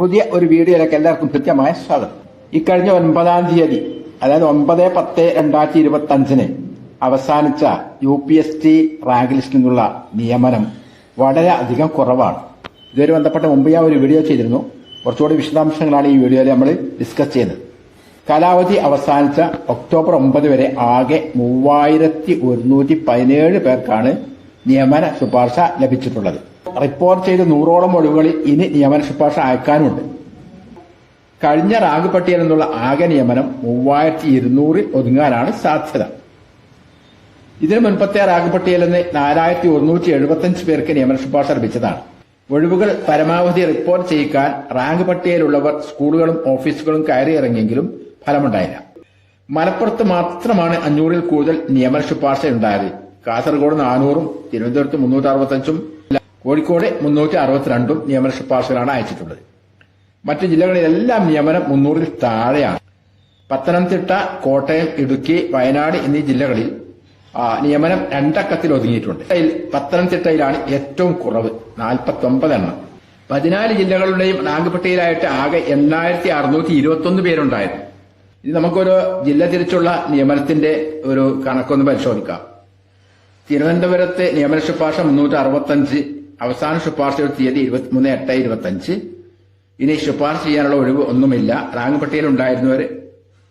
പുതിയ ഒരു വീഡിയോയിലേക്ക് എല്ലാവർക്കും കൃത്യമായ സ്വാഗതം. ഇക്കഴിഞ്ഞ ഒൻപതാം തീയതി അതായത് ഒമ്പത് പത്ത് രണ്ടായിരത്തി ഇരുപത്തി അഞ്ചിന് അവസാനിച്ച U P S T rank ലിസ്റ്റിൽ നിന്നുള്ള നിയമനം വളരെ അധികം കുറവാണ്. ഇതുവരെ ബന്ധപ്പെട്ട മുമ്പ് ഞാൻ ഒരു വീഡിയോ ചെയ്തിരുന്നു. കുറച്ചുകൂടി വിശദാംശങ്ങളാണ് ഈ വീഡിയോയിൽ നമ്മൾ ഡിസ്കസ് ചെയ്യുന്നത്. കാലാവധി അവസാനിച്ച ഒക്ടോബർ ഒമ്പത് വരെ ആകെ മൂവായിരത്തി ഒരുന്നൂറ്റി പതിനേഴ് പേർക്കാണ് നിയമന ശുപാർശ ലഭിച്ചിട്ടുള്ളത്. റിപ്പോർട്ട് ചെയ്ത നൂറോളം ഒഴിവുകളിൽ ഇനി നിയമന ശുപാർശ അയക്കാനുണ്ട്. കഴിഞ്ഞ റാഗ് പട്ടികയിൽ നിന്നുള്ള ആകെ നിയമനം മൂവായിരത്തി ഇരുന്നൂറിൽ ഒതുങ്ങാനാണ് സാധ്യത. ഇതിനു മുൻപത്തെ റാഗ് പട്ടികയിൽ നിന്ന് നാലായിരത്തി ഒരുന്നൂറ്റി എഴുപത്തിയഞ്ച് പേർക്ക് നിയമന ശുപാർശ ലഭിച്ചതാണ്. ഒഴിവുകൾ പരമാവധി റിപ്പോർട്ട് ചെയ്യിക്കാൻ റാങ്ക് പട്ടികയിലുള്ളവർ സ്കൂളുകളും ഓഫീസുകളും കയറിയിറങ്ങിയെങ്കിലും ഫലമുണ്ടായില്ല. മലപ്പുറത്ത് മാത്രമാണ് അഞ്ഞൂറിൽ കൂടുതൽ നിയമന ശുപാർശ ഉണ്ടായത് കാസർഗോഡ് നാനൂറും തിരുവനന്തപുരത്ത് മുന്നൂറ്റി അറുപത്തഞ്ചും കോഴിക്കോട് മുന്നൂറ്റി അറുപത്തിരണ്ടും നിയമന ശുപാർശകളാണ് അയച്ചിട്ടുള്ളത്. മറ്റ് ജില്ലകളിലെല്ലാം നിയമനം മുന്നൂറിൽ താഴെയാണ്. പത്തനംതിട്ട കോട്ടയം ഇടുക്കി വയനാട് എന്നീ ജില്ലകളിൽ നിയമനം രണ്ടക്കത്തിൽ ഒതുങ്ങിയിട്ടുണ്ട്. പത്തനംതിട്ടയിലാണ് ഏറ്റവും കുറവ് നാൽപ്പത്തി എണ്ണം പതിനാല് ജില്ലകളുടെയും റാങ്ക് പട്ടികയിലായിട്ട് ആകെ എണ്ണായിരത്തി അറുന്നൂറ്റി ഇരുപത്തി ഒന്ന് പേരുണ്ടായിരുന്നു. ഇത് നമുക്കൊരു ജില്ല തിരിച്ചുള്ള നിയമനത്തിന്റെ ഒരു കണക്കൊന്ന് പരിശോധിക്കാം. തിരുവനന്തപുരത്ത് നിയമന ശുപാർശ മുന്നൂറ്റി അറുപത്തഞ്ച് അവസാന ശുപാർശയുടെ തീയതി ഇരുപത്തിമൂന്ന് എട്ട് ഇരുപത്തഞ്ച്. ഇനി ശുപാർശ ചെയ്യാനുള്ള ഒഴിവ് ഒന്നുമില്ല. റാങ്ക് പട്ടികയിൽ ഉണ്ടായിരുന്നവർ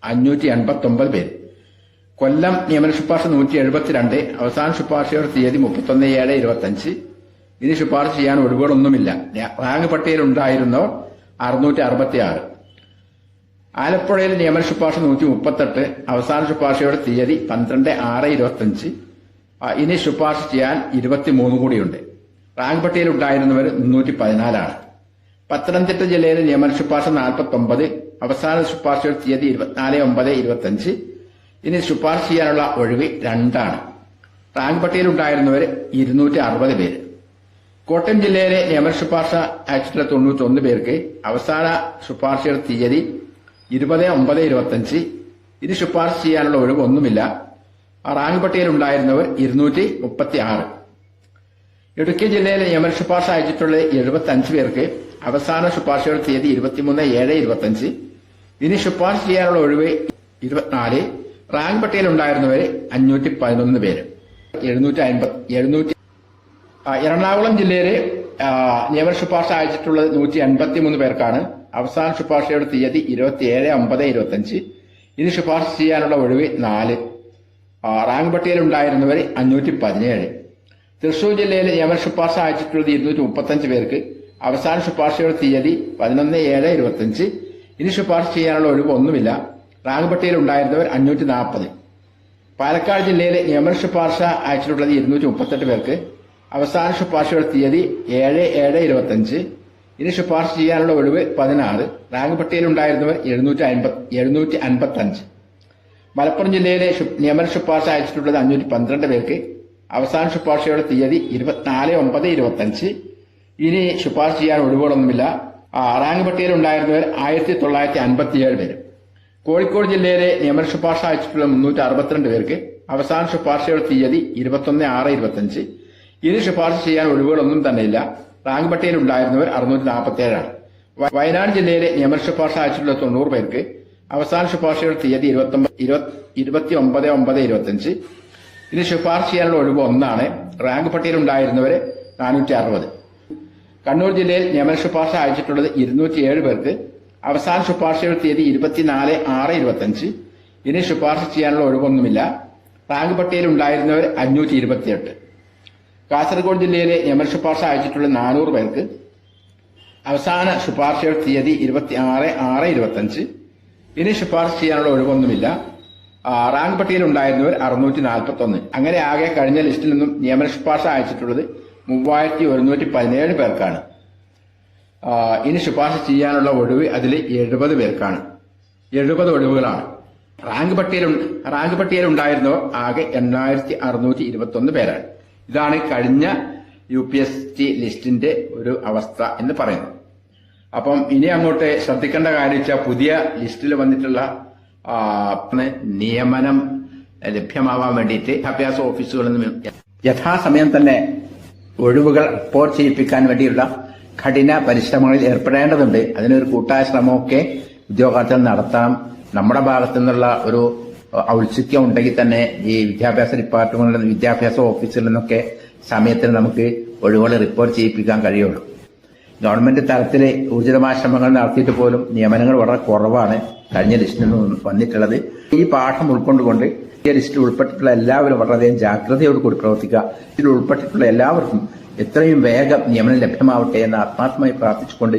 അഞ്ഞൂറ്റി എൺപത്തി ഒമ്പത് പേര്. കൊല്ലം നിയമന ശുപാർശ നൂറ്റി എഴുപത്തിരണ്ട്. അവസാന ശുപാർശയുടെ തീയതി മുപ്പത്തൊന്ന് ഏഴ് ഇരുപത്തഞ്ച്. ഇനി ശുപാർശ ചെയ്യാൻ ഒഴിവുകളൊന്നുമില്ല റാങ്ക് പട്ടികയിൽ ഉണ്ടായിരുന്നവർ അറുന്നൂറ്റി അറുപത്തി ആറ് ആലപ്പുഴയിൽ നിയമന ശുപാർശ നൂറ്റി മുപ്പത്തെട്ട്. അവസാന ശുപാർശയുടെ തീയതി പന്ത്രണ്ട് ആറ് ഇരുപത്തഞ്ച്. ഇനി ശുപാർശ ചെയ്യാൻ ഇരുപത്തിമൂന്ന് കൂടിയുണ്ട്. റാങ്ക് ഉണ്ടായിരുന്നവർ മുന്നൂറ്റി പതിനാലാണ് പത്തനംതിട്ട ജില്ലയിലെ നിയമന ശുപാർശ നാൽപ്പത്തി ഒമ്പത് അവസാന ശുപാർശയുടെ തീയതി ഇരുപത്തിനാല് ഒമ്പത് ഇരുപത്തഞ്ച് ഇനി ശുപാർശ ചെയ്യാനുള്ള ഒഴിവ് രണ്ടാണ്. റാങ്ക് പട്ടികയിൽ ഉണ്ടായിരുന്നവർ ഇരുന്നൂറ്റി അറുപത് പേര്. കോട്ടയം ജില്ലയിലെ നിയമന ശുപാർശ ആക്ടിലെ തൊണ്ണൂറ്റി ഒന്ന് പേർക്ക് അവസാന ശുപാർശയുടെ തീയതി ഇരുപത് ഒമ്പത് ഇരുപത്തഞ്ച് ഇനി ശുപാർശ ചെയ്യാനുള്ള ഒഴിവ് ഒന്നുമില്ല റാങ്ക് പട്ടികയിൽ ഉണ്ടായിരുന്നവർ ഇരുന്നൂറ്റി മുപ്പത്തി ആറ് ഇടുക്കി ജില്ലയിലെ നിയമന ശുപാർശ അയച്ചിട്ടുള്ള എഴുപത്തി അഞ്ച് പേർക്ക് അവസാന ശുപാർശയുടെ തീയതി ഇരുപത്തിമൂന്ന് ഏഴ് ഇരുപത്തിയഞ്ച് ഇനി ശുപാർശ ചെയ്യാനുള്ള ഒഴിവ് ഇരുപത്തിനാല്. റാങ്ക് പട്ടികയിൽ ഉണ്ടായിരുന്നവര് അഞ്ഞൂറ്റി പതിനൊന്ന് പേര്. എഴുന്നൂറ്റി അൻപത് എഴുന്നൂറ്റി എറണാകുളം ജില്ലയിലെ നിയമന ശുപാർശ അയച്ചിട്ടുള്ളത് നൂറ്റി അൻപത്തി മൂന്ന് പേർക്കാണ് അവസാന ശുപാർശയുടെ തീയതി ഇരുപത്തിയേഴ് ഒമ്പത് ഇരുപത്തിയഞ്ച് ഇനി ശുപാർശ ചെയ്യാനുള്ള ഒഴിവ് നാല്. റാങ്ക് പട്ടികയിൽ ഉണ്ടായിരുന്നവർ അഞ്ഞൂറ്റി പതിനേഴ്. തൃശൂർ ജില്ലയിലെ നിയമന ശുപാർശ അയച്ചിട്ടുള്ളത് ഇരുന്നൂറ്റി മുപ്പത്തഞ്ച് പേർക്ക്. അവസാന ശുപാർശയുടെ തീയതി പതിനൊന്ന് ഏഴ് ഇരുപത്തഞ്ച്. ഇനി ശുപാർശ ചെയ്യാനുള്ള ഒഴിവ് ഒന്നുമില്ല. റാങ്ക് പട്ടികയിൽ ഉണ്ടായിരുന്നവർ അഞ്ഞൂറ്റി നാൽപ്പത് പാലക്കാട് ജില്ലയിലെ നിയമന ശുപാർശ അയച്ചിട്ടുള്ളത് ഇരുന്നൂറ്റി മുപ്പത്തെട്ട് പേർക്ക്. അവസാന ശുപാർശയുടെ തീയതി ഏഴ് ഏഴ് ഇരുപത്തഞ്ച്. ഇനി ശുപാർശ ചെയ്യാനുള്ള ഒഴിവ് പതിനാറ്. റാങ്ക് പട്ടികയിൽ ഉണ്ടായിരുന്നവർ എഴുന്നൂറ്റി അൻപത് എഴുന്നൂറ്റി അൻപത്തി അഞ്ച് മലപ്പുറം ജില്ലയിലെ നിയമന ശുപാർശ അയച്ചിട്ടുള്ളത് അഞ്ഞൂറ്റി പന്ത്രണ്ട് പേർക്ക്. അവസാന ശുപാർശയുടെ തീയതി ഇരുപത്തിനാല് ഒമ്പത് ഇരുപത്തഞ്ച് ഇനി ശുപാർശ ചെയ്യാൻ ഒഴിവുകളൊന്നുമില്ല. ആ, റാങ്ക് പട്ടികയിൽ ഉണ്ടായിരുന്നവർ ആയിരത്തി തൊള്ളായിരത്തി അൻപത്തിയേഴ് പേര്. കോഴിക്കോട് ജില്ലയിലെ നിയമന ശുപാർശ അയച്ചിട്ടുള്ള മുന്നൂറ്റി അറുപത്തിരണ്ട് പേർക്ക് അവസാന ശുപാർശയുടെ തീയതി ഇരുപത്തൊന്ന് ആറ് ഇരുപത്തഞ്ച് ഇനി ശുപാർശ ചെയ്യാൻ ഒഴിവുകളൊന്നും തന്നെയില്ല. റാങ്ക് പട്ടികയിൽ ഉണ്ടായിരുന്നവർ അറുന്നൂറ്റി നാൽപ്പത്തിയേഴാണ് വയനാട് ജില്ലയിലെ നിയമന ശുപാർശ അയച്ചിട്ടുള്ള തൊണ്ണൂറ് പേർക്ക് അവസാന ശുപാർശയുടെ തീയതി ഇരുപത്തൊമ്പത് ഇരുപത്തി ഒമ്പത് ഒമ്പത് ഇരുപത്തഞ്ച് ഇനി ശുപാർശ ചെയ്യാനുള്ള ഒഴിവ് ഒന്നാണ്. റാങ്ക് പട്ടികയിൽ ഉണ്ടായിരുന്നവർ നാനൂറ്റി അറുപത് കണ്ണൂർ ജില്ലയിൽ നിയമന ശുപാർശ അയച്ചിട്ടുള്ളത് ഇരുന്നൂറ്റി ഏഴ് പേർക്ക്. അവസാന ശുപാർശയുടെ തീയതി ഇരുപത്തിനാല് ആറ് ഇരുപത്തഞ്ച് ഇനി ശുപാർശ ചെയ്യാനുള്ള ഒഴിവൊന്നുമില്ല. റാങ്ക് പട്ടികയിൽ ഉണ്ടായിരുന്നവർ അഞ്ഞൂറ്റി ഇരുപത്തിയെട്ട് കാസർഗോഡ് ജില്ലയിലെ നിയമന ശുപാർശ അയച്ചിട്ടുള്ള നാനൂറ് പേർക്ക്. അവസാന ശുപാർശയുടെ തീയതി ഇരുപത്തി ആറ് ആറ് ഇരുപത്തഞ്ച് ഇനി ശുപാർശ ചെയ്യാനുള്ള ഒഴിവൊന്നുമില്ല. റാങ്ക് പട്ടികയിൽ ഉണ്ടായിരുന്നവർ അറുന്നൂറ്റി നാൽപ്പത്തി ഒന്ന് അങ്ങനെ ആകെ കഴിഞ്ഞ ലിസ്റ്റിൽ നിന്നും നിയമന ശുപാർശ അയച്ചിട്ടുള്ളത് മൂവായിരത്തി ഒരുന്നൂറ്റി പതിനേഴ് പേർക്കാണ് ഇനി ശുപാർശ ചെയ്യാനുള്ള ഒഴിവ് അതിൽ എഴുപത് പേർക്കാണ്. എഴുപത് ഒഴിവുകളാണ്. റാങ്ക് പട്ടികയിൽ റാങ്ക് പട്ടികയിൽ ഉണ്ടായിരുന്നവർ ആകെ എണ്ണായിരത്തി അറുന്നൂറ്റി ഇരുപത്തി ഒന്ന് പേരാണ്. ഇതാണ് കഴിഞ്ഞ യു പി എസ് ടി ലിസ്റ്റിന്റെ ഒരു അവസ്ഥ എന്ന് പറയുന്നത്. അപ്പം ഇനി അങ്ങോട്ട് ശ്രദ്ധിക്കേണ്ട കാര്യം വെച്ചാൽ പുതിയ ലിസ്റ്റിൽ വന്നിട്ടുള്ള നിയമനം ലഭ്യമാവാൻ വേണ്ടിയിട്ട് വിദ്യാഭ്യാസ ഓഫീസുകളിൽ നിന്ന് യഥാസമയം തന്നെ ഒഴിവുകൾ റിപ്പോർട്ട് ചെയ്യിപ്പിക്കാൻ വേണ്ടിയുള്ള കഠിന പരിശ്രമങ്ങളിൽ ഏർപ്പെടേണ്ടതുണ്ട്. അതിനൊരു കൂട്ടായ ശ്രമമൊക്കെ ഉദ്യോഗാർത്ഥികൾ നടത്താം. നമ്മുടെ ഭാഗത്തു നിന്നുള്ള ഒരു ഔത്സുക്യം ഉണ്ടെങ്കിൽ തന്നെ ഈ വിദ്യാഭ്യാസ ഡിപ്പാർട്ട്മെന്റിൽ നിന്ന് വിദ്യാഭ്യാസ ഓഫീസിൽ നിന്നൊക്കെ സമയത്തിന് നമുക്ക് ഒഴിവുകൾ റിപ്പോർട്ട് ചെയ്യിപ്പിക്കാൻ കഴിയുള്ളൂ. ഗവൺമെന്റ് തലത്തിൽ ഊർജിതമായ ശ്രമങ്ങൾ നടത്തിയിട്ട് പോലും നിയമനങ്ങൾ വളരെ കുറവാണ്. കഴിഞ്ഞ ലിസ്റ്റിൽ നിന്ന് വന്നിട്ടുള്ളത്. ഈ പാഠം ഉൾക്കൊണ്ടുകൊണ്ട് ഈ ലിസ്റ്റിൽ ഉൾപ്പെട്ടിട്ടുള്ള എല്ലാവരും വളരെയധികം ജാഗ്രതയോട് കൂടി പ്രവർത്തിക്കുക. ഇതിൽ ഉൾപ്പെട്ടിട്ടുള്ള എല്ലാവർക്കും എത്രയും വേഗം നിയമനം ലഭ്യമാവട്ടെ എന്ന് ആത്മാർത്ഥമായി പ്രാർത്ഥിച്ചുകൊണ്ട്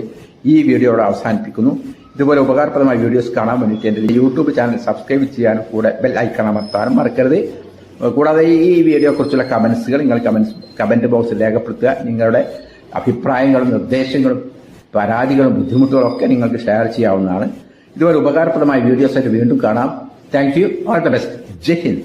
ഈ വീഡിയോയോട് അവസാനിപ്പിക്കുന്നു. ഇതുപോലെ ഉപകാരപ്രദമായ വീഡിയോസ് കാണാൻ വേണ്ടിയിട്ട് എന്റെ യൂട്യൂബ് ചാനൽ സബ്സ്ക്രൈബ് ചെയ്യാനും കൂടെ ബെൽ ഐക്കൺ അമർത്താനും മറക്കരുത്. കൂടാതെ ഈ വീഡിയോ കുറിച്ചുള്ള കമന്റ്സുകൾ നിങ്ങൾ കമന്റ്സ് കമന്റ് ബോക്സിൽ രേഖപ്പെടുത്തുക. നിങ്ങളുടെ അഭിപ്രായങ്ങളും നിർദ്ദേശങ്ങളും പരാതികളും ബുദ്ധിമുട്ടുകളും ഒക്കെ നിങ്ങൾക്ക് ഷെയർ ചെയ്യാവുന്നതാണ്. ഇതുപോലെ ഉപകാരപ്രദമായ വീഡിയോസ് ആയിട്ട് വീണ്ടും കാണാം. Thank you all the best Jai Hind